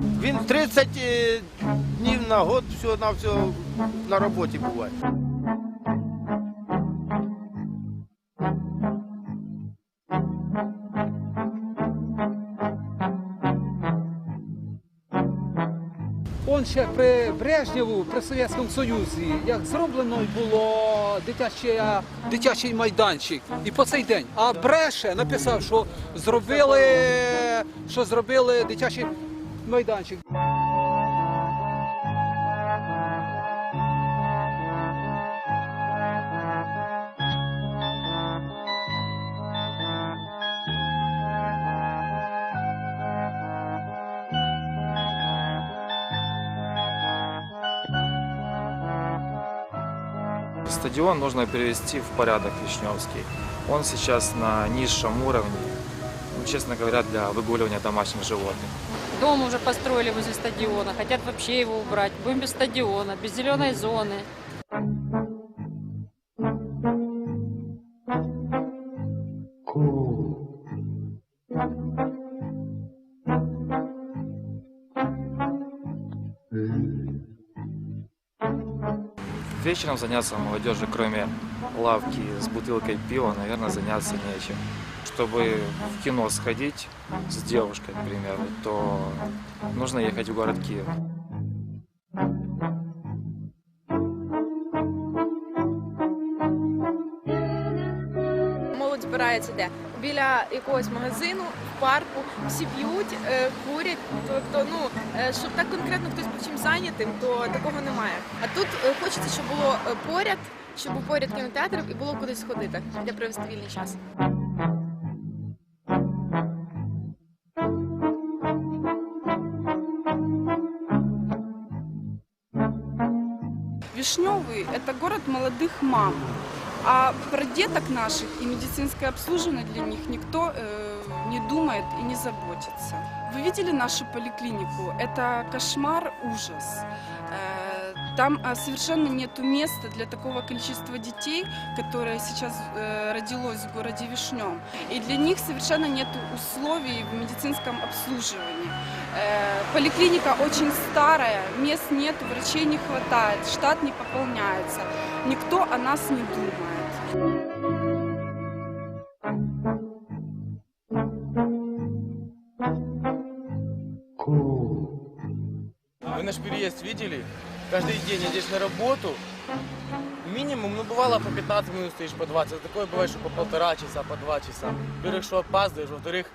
Він 30 е, днів на год всього на всього на роботі буває. Он ще при Брежнєву, при Совєтському Союзі, як зроблено було дитячий, дитячий майданчик. І по цей день. А Бреше написав, що зробили, що зробили дитячий майданчик. Стадион нужно перевести в порядок Вишневский. Он сейчас на низшем уровне, честно говоря, для выгуливания домашних животных. Дом уже построили возле стадиона, хотят вообще его убрать. Будем без стадиона, без зеленой зоны. Вечером заняться молодежи, кроме лавки с бутылкой пива, наверное, заняться нечем. Чтобы в кино сходить с девушкой, к примеру, то нужно ехать в город Киев. Молодь збирається де? Біля якогось магазину, в парку, всі п'ють, е, курять. Тобто, ну е, щоб так конкретно хтось був чим зайнятим, то такого немає. А тут е, хочеться, щоб було е, поряд, щоб був поряд кінотеатрів і було кудись сходити, де провести вільний час. Вишневый – это город молодых мам. А про деток наших и медицинское обслуживание для них никто э, не думает и не заботится. Вы видели нашу поликлинику? Это кошмар, ужас. Э, там э, совершенно нет места для такого количества детей, которое сейчас э, родилось в городе Вишнем. И для них совершенно нет условий в медицинском обслуживании. Э, Поликлиника очень старая, мест нет, врачей не хватает, штат не пополняется. Никто о нас не думает. Вы наш переезд видели? Каждый день едешь на работу. Минимум, ну бывало по 15 минут стоишь, по 20. Такое бывает, что по полтора часа, по два часа. Во-первых, что опаздываешь, во-вторых,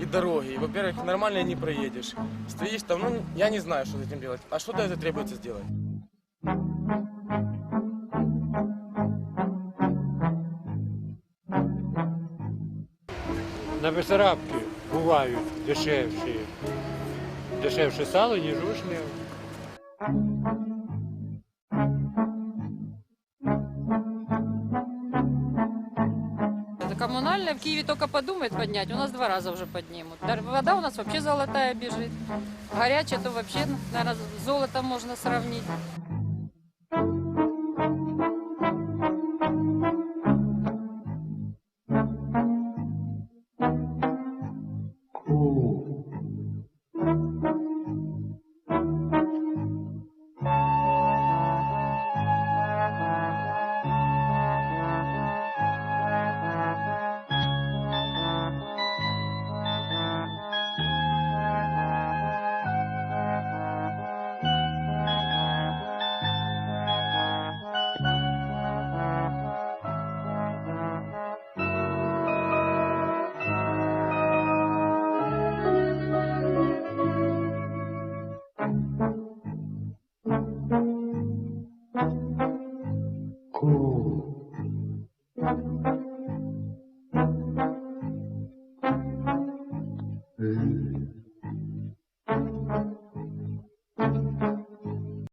и дороги. И, во-первых, нормально не проедешь. Стоишь там, ну, я не знаю, что с этим делать. А что-то это требуется сделать. На Бесарабці бувають дешевші, дешевше сало, ніж вишня. Это в Киеве только подумает поднять, у нас два раза уже поднимут. Вода у нас вообще золотая бежит. Горячая, то вообще, наверное, золото можно сравнить.